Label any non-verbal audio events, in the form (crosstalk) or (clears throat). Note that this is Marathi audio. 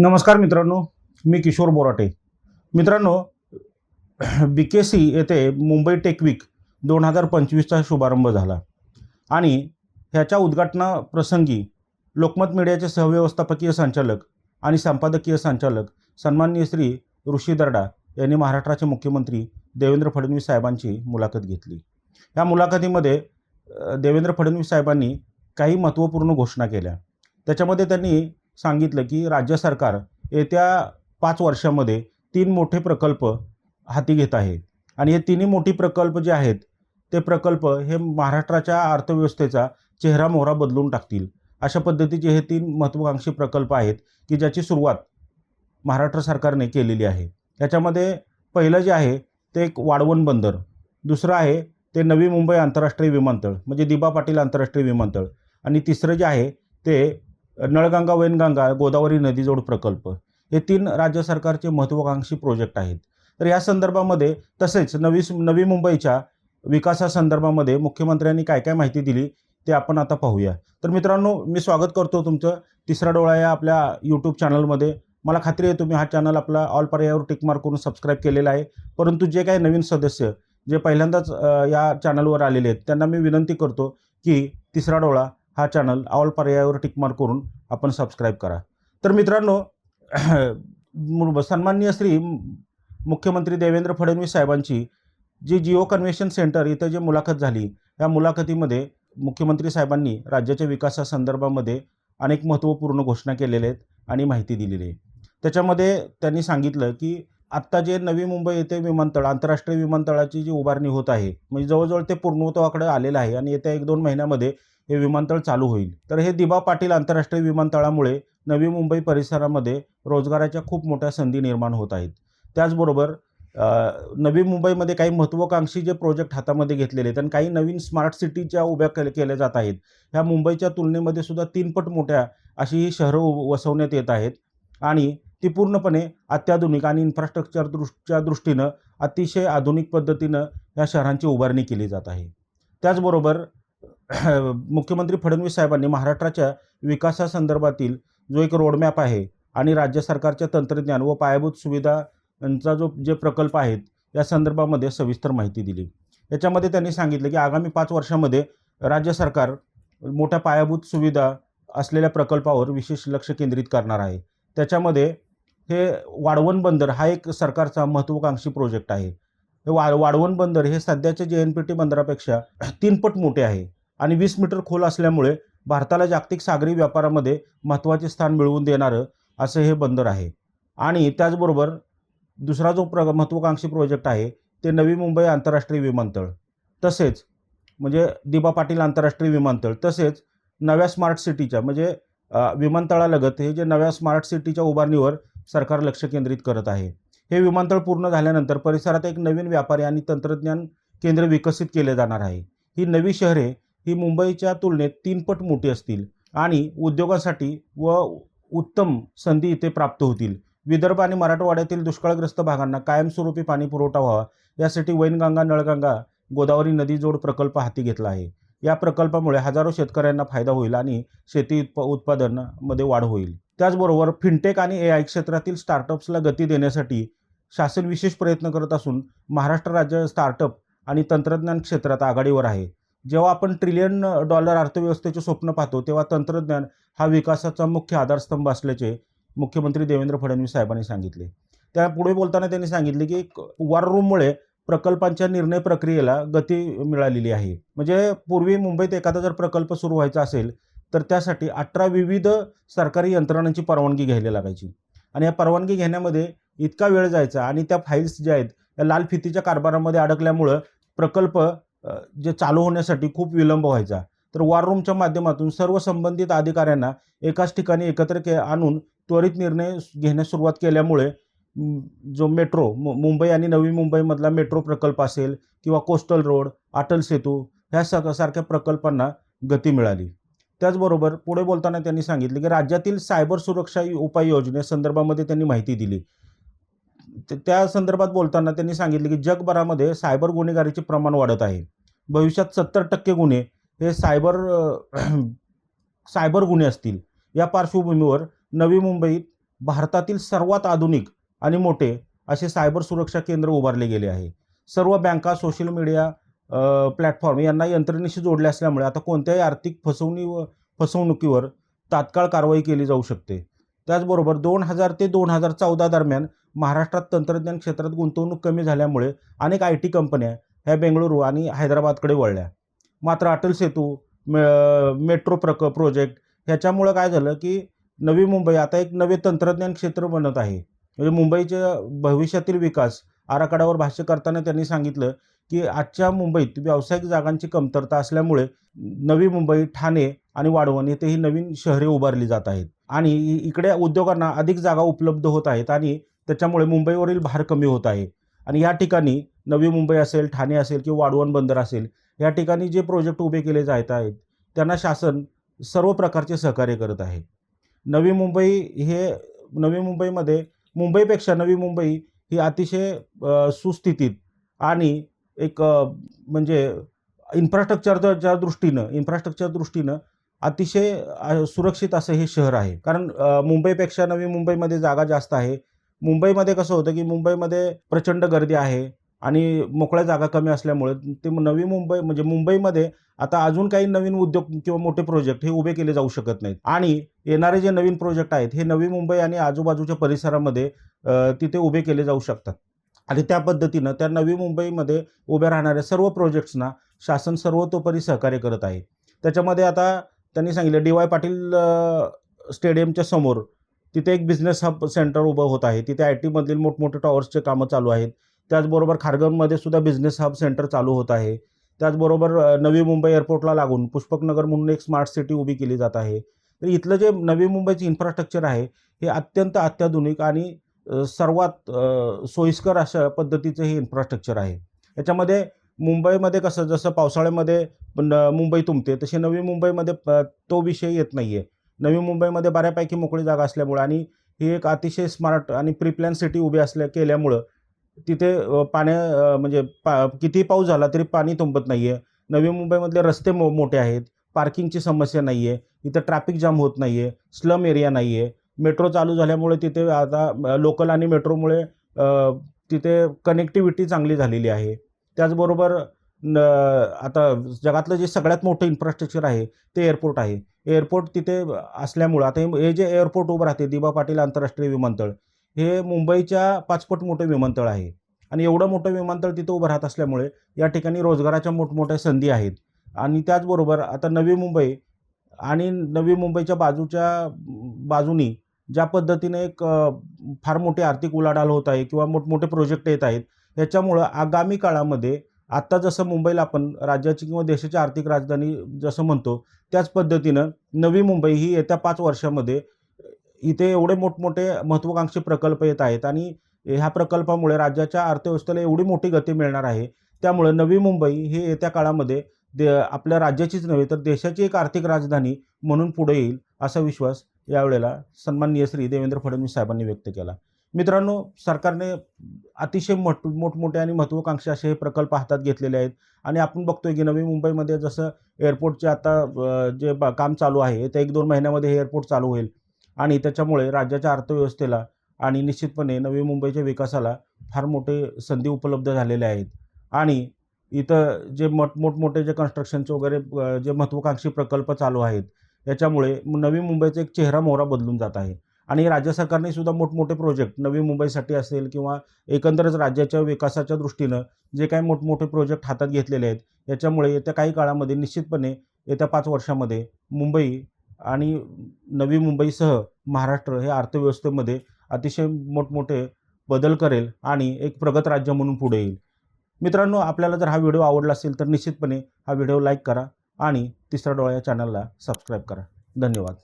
नमस्कार मित्रांनो मी किशोर बोराटे. मित्रांनो बी के सी येथे मुंबई टेकवीक दोन हजार पंचवीसचा शुभारंभ झाला. आणि ह्याच्या उद्घाटनाप्रसंगी लोकमत मीडियाचे सहव्यवस्थापकीय संचालक आणि संपादकीय संचालक सन्माननीय श्री ऋषी दर्डा यांनी महाराष्ट्राचे मुख्यमंत्री देवेंद्र फडणवीस साहेबांची मुलाखत घेतली. या मुलाखतीमध्ये देवेंद्र फडणवीस साहेबांनी काही महत्त्वपूर्ण घोषणा केल्या. त्याच्यामध्ये त्यांनी सांगितलं की राज्य सरकार येत्या पाच वर्षामध्ये तीन मोठे प्रकल्प हाती घेत आहे. आणि हे तिन्ही मोठी प्रकल्प जे आहेत ते प्रकल्प हे महाराष्ट्राच्या अर्थव्यवस्थेचा चेहरा मोहरा बदलून टाकतील. अशा पद्धतीचे हे तीन महत्त्वाकांक्षी प्रकल्प आहेत की ज्याची सुरुवात महाराष्ट्र सरकारने केलेली आहे. त्याच्यामध्ये पहिलं जे आहे ते एक वाढवण बंदर. दुसरं आहे ते नवी मुंबई आंतरराष्ट्रीय विमानतळ म्हणजे दिबा पाटील आंतरराष्ट्रीय विमानतळ. आणि तिसरं जे आहे ते नळगंगा वैनगंगा गोदावरी नदीजोड प्रकल्प हे तीन राज्य सरकारचे महत्त्वाकांक्षी प्रोजेक्ट आहेत. तर या संदर्भामध्ये तसेच नवी नवी मुंबईच्या विकासासंदर्भामध्ये मुख्यमंत्र्यांनी काय काय माहिती दिली ते आपण आता पाहूया. तर मित्रांनो मी स्वागत करतो तुमचं तिसरा डोळा या आपल्या यूट्यूब चॅनलमध्ये मला खात्री आहे तुम्ही हा चॅनल आपला ऑल पर्यायावर टिक मार्क करून सबस्क्राईब केलेला आहे. परंतु जे काही नवीन सदस्य जे पहिल्यांदाच या चॅनलवर आलेले आहेत त्यांना मी विनंती करतो की तिसरा डोळा हा चॅनल ऑल पर्यायावर टिकमार करून आपण सबस्क्राईब करा. तर मित्रांनो (clears throat) सन्माननीय श्री मुख्यमंत्री देवेंद्र फडणवीस साहेबांची जी जिओ कन्व्हेन्शन सेंटर इथं जी मुलाखत झाली या मुलाखतीमध्ये मुख्यमंत्री साहेबांनी राज्याच्या विकासासंदर्भामध्ये अनेक महत्त्वपूर्ण घोषणा केलेल्या आहेत आणि माहिती दिलेली आहे. त्याच्यामध्ये त्यांनी सांगितलं की आत्ता जे नवी मुंबई येथे विमानतळ आंतरराष्ट्रीय विमानतळाची जी उभारणी होत आहे म्हणजे जवळजवळ ते पूर्णत्वाकडे आलेलं आहे आणि येत्या एक दोन महिन्यामध्ये हे विमानतळ चालू होईल. तर हे दिबा पाटील आंतरराष्ट्रीय विमानतळामुळे नवी मुंबई परिसरामध्ये रोजगाराच्या खूप मोठ्या संधी निर्माण होत आहेत. त्याचबरोबर नवी मुंबईमध्ये काही महत्त्वाकांक्षी जे प्रोजेक्ट हातामध्ये घेतलेले आहेत आणि काही नवीन स्मार्ट सिटीच्या उभ्या केले केल्या जात आहेत. ह्या मुंबईच्या तुलनेमध्ये सुद्धा तीनपट मोठ्या अशी ही शहरं उ- वसवण्यात येत आहेत. आणि ती पूर्णपणे अत्याधुनिक आणि इन्फ्रास्ट्रक्चर दृष्ट्या दृष्टीनं अतिशय आधुनिक पद्धतीनं या शहरांची उभारणी केली जात आहे. त्याचबरोबर (laughs) मुख्यमंत्री फडणवीस साहेबांनी महाराष्ट्राच्या विकासासंदर्भातील जो एक रोडमॅप आहे आणि राज्य सरकारच्या तंत्रज्ञान व पायाभूत सुविधांचा जो जे प्रकल्प आहेत या संदर्भामध्ये सविस्तर माहिती दिली. याच्यामध्ये त्यांनी सांगितलं की आगामी पाच वर्षामध्ये राज्य सरकार मोठ्या पायाभूत सुविधा असलेल्या प्रकल्पावर विशेष लक्ष केंद्रित करणार आहे. त्याच्यामध्ये हे वाढवण बंदर हा एक सरकारचा महत्त्वाकांक्षी प्रोजेक्ट आहे. हे वा वाढवण बंदर हे सध्याच्या जे एन पी टी बंदरापेक्षा तीनपट मोठे आहे. आणि वीस मीटर खोल असल्यामुळे भारताला जागतिक सागरी व्यापारामध्ये महत्त्वाचे स्थान मिळवून देणारं असं हे बंदर आहे. आणि त्याचबरोबर दुसरा जो प्र महत्त्वाकांक्षी प्रोजेक्ट आहे ते नवी मुंबई आंतरराष्ट्रीय विमानतळ. तसेच म्हणजे दिबा पाटील आंतरराष्ट्रीय विमानतळ. तसेच नव्या स्मार्ट सिटीच्या म्हणजे विमानतळालगत हे जे नव्या स्मार्ट सिटीच्या उभारणीवर सरकार लक्ष केंद्रित करत आहे. हे विमानतळ पूर्ण झाल्यानंतर परिसरात एक नवीन व्यापारी आणि तंत्रज्ञान केंद्र विकसित केले जाणार आहे. ही नवी शहरे ही मुंबईच्या तुलनेत तीनपट मोठी असतील आणि उद्योगासाठी व उत्तम संधी इथे प्राप्त होतील. विदर्भ आणि मराठवाड्यातील दुष्काळग्रस्त भागांना कायमस्वरूपी पाणी पुरवठा व्हावा यासाठी वैनगंगा नळगंगा गोदावरी नदी जोड प्रकल्प हाती घेतला आहे. या प्रकल्पामुळे हजारो शेतकऱ्यांना फायदा होईल आणि शेती उत्प उत्पादनामध्ये वाढ होईल. त्याचबरोबर फिनटेक आणि ए आय क्षेत्रातील स्टार्टअप्सला गती देण्यासाठी शासन विशेष प्रयत्न करत असून महाराष्ट्र राज्य स्टार्टअप आणि तंत्रज्ञान क्षेत्रात आघाडीवर आहे. जेव्हा आपण ट्रिलियन डॉलर अर्थव्यवस्थेचे स्वप्न पाहतो तेव्हा तंत्रज्ञान हा विकासाचा मुख्य आधारस्तंभ असल्याचे मुख्यमंत्री देवेंद्र फडणवीस साहेबांनी सांगितले. त्या पुढे बोलताना त्यांनी सांगितले की वॉर रूममुळे प्रकल्पांच्या निर्णय प्रक्रियेला गती मिळालेली आहे. म्हणजे पूर्वी मुंबईत एखादा जर प्रकल्प सुरू व्हायचा असेल तर त्यासाठी अठरा विविध सरकारी यंत्रणांची परवानगी घ्यायला लागायची. आणि या परवानगी घेण्यामध्ये इतका वेळ जायचा आणि त्या फाईल्स ज्या आहेत या लाल फितीच्या कारभारामध्ये अडकल्यामुळं प्रकल्प जे चालू होण्यासाठी खूप विलंब व्हायचा. तर वॉर रूमच्या माध्यमातून सर्व संबंधित अधिकाऱ्यांना एकाच ठिकाणी एकत्र के आणून त्वरित निर्णय घेण्यास सुरुवात केल्यामुळे जो मेट्रो मु मुंबई आणि नवी मुंबईमधला मेट्रो प्रकल्प असेल किंवा कोस्टल रोड अटल सेतू ह्या सग सारख्या प्रकल्पांना गती मिळाली. त्याचबरोबर पुढे बोलताना त्यांनी सांगितले की राज्यातील सायबर सुरक्षा उपाययोजनेसंदर्भामध्ये त्यांनी माहिती दिली. त्या संदर्भात बोलताना त्यांनी सांगितले की जगभरामध्ये सायबर गुन्हेगारीचे प्रमाण वाढत आहे. भविष्यात सत्तर टक्के गुन्हे हे सायबर सायबर गुन्हे असतील. या पार्श्वभूमीवर नवी मुंबईत भारतातील सर्वात आधुनिक आणि मोठे असे सायबर सुरक्षा केंद्र उभारले गेले आहे. सर्व बँका सोशल मीडिया प्लॅटफॉर्म यांना यंत्रणेशी जोडले असल्यामुळे आता कोणत्याही आर्थिक फसवणी फसवणुकीवर तात्काळ कारवाई केली जाऊ शकते. त्याचबरोबर दोन हजार ते दोन हजार चौदा दरम्यान महाराष्ट्रात तंत्रज्ञान क्षेत्रात गुंतवणूक कमी झाल्यामुळे अनेक आय टी कंपन्या ह्या बेंगळुरू आणि हैदराबादकडे वळल्या. मात्र अटल सेतू मे मेट्रो प्रक प्रोजेक्ट ह्याच्यामुळं काय झालं की नवी मुंबई आता एक नवे तंत्रज्ञान क्षेत्र बनत आहे. म्हणजे मुंबईच्या भविष्यातील विकास आराखड्यावर भाष्य करताना त्यांनी सांगितलं की आजच्या मुंबईत व्यावसायिक जागांची कमतरता असल्यामुळे नवी मुंबई ठाणे आणि वाढवण येथे ही नवीन शहरे उभारली जात आहेत. आणि इ- इकडे उद्योगांना अधिक जागा उपलब्ध होत आहेत आणि त्याच्यामुळे मुंबईवरील भार कमी होत आहे. आणि या ठिकाणी नवी मुंबई असेल ठाणे असेल किंवा वाढवण बंदर असेल या ठिकाणी जे प्रोजेक्ट उभे केले जात आहेत त्यांना शासन सर्व प्रकारचे सहकार्य करत आहे. नवी मुंबई हे नवी मुंबईमध्ये मुंबईपेक्षा नवी मुंबई ही अतिशय सुस्थितीत आणि एक म्हणजे इन्फ्रास्ट्रक्चरच्या दृष्टीनं इन्फ्रास्ट्रक्चर दृष्टीनं अतिशय सुरक्षित असं हे शहर आहे. कारण मुंबईपेक्षा नवी मुंबईमध्ये जागा जास्त आहे मुंबईमध्ये कसं होतं की मुंबईमध्ये प्रचंड गर्दी आहे आणि मोकळ्या जागा कमी असल्यामुळे ते नवी मुंबई म्हणजे मुंबईमध्ये आता अजून काही नवीन उद्योग किंवा मोठे प्रोजेक्ट हे उभे केले जाऊ शकत नाहीत. आणि येणारे जे नवीन प्रोजेक्ट आहेत हे नवी मुंबई आणि आजूबाजूच्या परिसरामध्ये तिथे उभे केले जाऊ शकतात. आणि त्या पद्धतीनं त्या नवी मुंबईमध्ये उभ्या राहणाऱ्या सर्व प्रोजेक्ट्सना शासन सर्वतोपरी सहकार्य करत आहे. त्याच्यामध्ये आता त्यांनी सांगितलं डी वाय पाटील स्टेडियमच्या समोर तिथे एक बिझनेस हब सेंटर उभं होत आहे. तिथे आय टीमधील मोठमोठे टॉवर्सचे कामं चालू आहेत. त्याचबरोबर खारघरमध्ये सुद्धा बिझनेस हब सेंटर चालू होत आहे. त्याचबरोबर नवी मुंबई एअरपोर्टला लागून पुष्पकनगर म्हणून एक स्मार्ट सिटी उभी केली जात आहे. तर इथलं जे नवी मुंबईचं इन्फ्रास्ट्रक्चर आहे हे अत्यंत अत्याधुनिक आणि सर्वात सोयीस्कर अशा पद्धतीचं हे इन्फ्रास्ट्रक्चर आहे. याच्यामध्ये मुंबईमध्ये कसं जसं पावसाळ्यामध्ये मुंबई तुंबते तसे नवी मुंबईमध्ये प- तो विषय येत नाही आहे नवी मुंबईमध्ये बऱ्यापैकी मोकळी जागा असल्यामुळं आणि ही एक अतिशय स्मार्ट आणि प्रिप्लॅन सिटी उभी असल्या केल्यामुळं तिथे पाण्या म्हणजे पा कितीही पाऊस झाला तरी पाणी तुंबत नाही आहे नवी मुंबईमधले रस्ते मो मोठे आहेत. पार्किंगची समस्या नाही आहे इथं ट्रॅफिक जाम होत नाही आहे स्लम एरिया नाही आहे मेट्रो चालू झाल्यामुळे तिथे आता लोकल आणि मेट्रोमुळे तिथे कनेक्टिव्हिटी चांगली झालेली आहे. त्याचबरोबर न आता जगातलं जे सगळ्यात मोठं इन्फ्रास्ट्रक्चर आहे ते एअरपोर्ट आहे. एअरपोर्ट तिथे असल्यामुळं आता हे जे एअरपोर्ट उभं राहते दिबा पाटील आंतरराष्ट्रीय विमानतळ हे मुंबईच्या पाचपट मोठं विमानतळ आहे. आणि एवढं मोठं विमानतळ तिथं उभं राहत असल्यामुळे या ठिकाणी रोजगाराच्या मोठमोठ्या संधी आहेत. आणि त्याचबरोबर आता नवी मुंबई आणि नवी मुंबईच्या बाजूच्या बाजूनी ज्या पद्धतीने एक फार मोठी आर्थिक उलाढाल होत आहे किंवा मोठमोठे प्रोजेक्ट येत आहेत याच्यामुळं आगामी काळामध्ये आत्ता जसं मुंबईला आपण राज्याची किंवा देशाची आर्थिक राजधानी जसं म्हणतो त्याच पद्धतीनं नवी मुंबई ही येत्या पाच वर्षामध्ये इथे एवढे मोठमोठे महत्त्वाकांक्षी प्रकल्प येत आहेत आणि ह्या प्रकल्पामुळे राज्याच्या अर्थव्यवस्थेला एवढी मोठी गती मिळणार आहे. त्यामुळे नवी मुंबई हे येत्या काळामध्ये दे आपल्या राज्याचीच नव्हे तर देशाची एक आर्थिक राजधानी म्हणून पुढे येईल असा विश्वास यावेळेला सन्माननीय श्री देवेंद्र फडणवीस साहेबांनी व्यक्त केला. मित्रांनो सरकारने अतिशय मोठ मोठमोठे आणि महत्त्वाकांक्षी असे हे प्रकल्प हातात घेतलेले आहेत. आणि आपण बघतोय की नवी मुंबईमध्ये जसं एअरपोर्टचे आता जे बा- काम चालू आहे ते एक दोन महिन्यामध्ये हे एअरपोर्ट चालू होईल. आणि त्याच्यामुळे राज्याच्या अर्थव्यवस्थेला आणि निश्चितपणे नवी मुंबईच्या विकासाला फार मोठे संधी उपलब्ध झालेल्या आहेत. आणि इथं जे मोठ मोठमोठे जे कन्स्ट्रक्शनचे वगैरे जे महत्त्वाकांक्षी प्रकल्प चालू आहेत याच्यामुळे नवी मुंबईचा एक चेहरा मोहरा बदलून जात आहे. आणि राज्य सरकारने सुद्धा मोठमोठे प्रोजेक्ट नवी मुंबईसाठी असेल किंवा एकंदरच राज्याच्या विकासाच्या दृष्टीनं जे काही मोठमोठे प्रोजेक्ट हातात घेतलेले आहेत याच्यामुळे येत्या काही काळामध्ये निश्चितपणे येत्या पाच वर्षामध्ये मुंबई आणि नवी मुंबईसह महाराष्ट्र हे अर्थव्यवस्थेमध्ये अतिशय मोठमोठे बदल करेल आणि एक प्रगत राज्य म्हणून पुढे येईल. मित्रांनो आपल्याला जर हा व्हिडिओ आवडला असेल तर निश्चितपणे हा व्हिडिओ लाईक करा आणि तिसऱ्या डोळ्या चॅनलला सबस्क्राईब करा. धन्यवाद.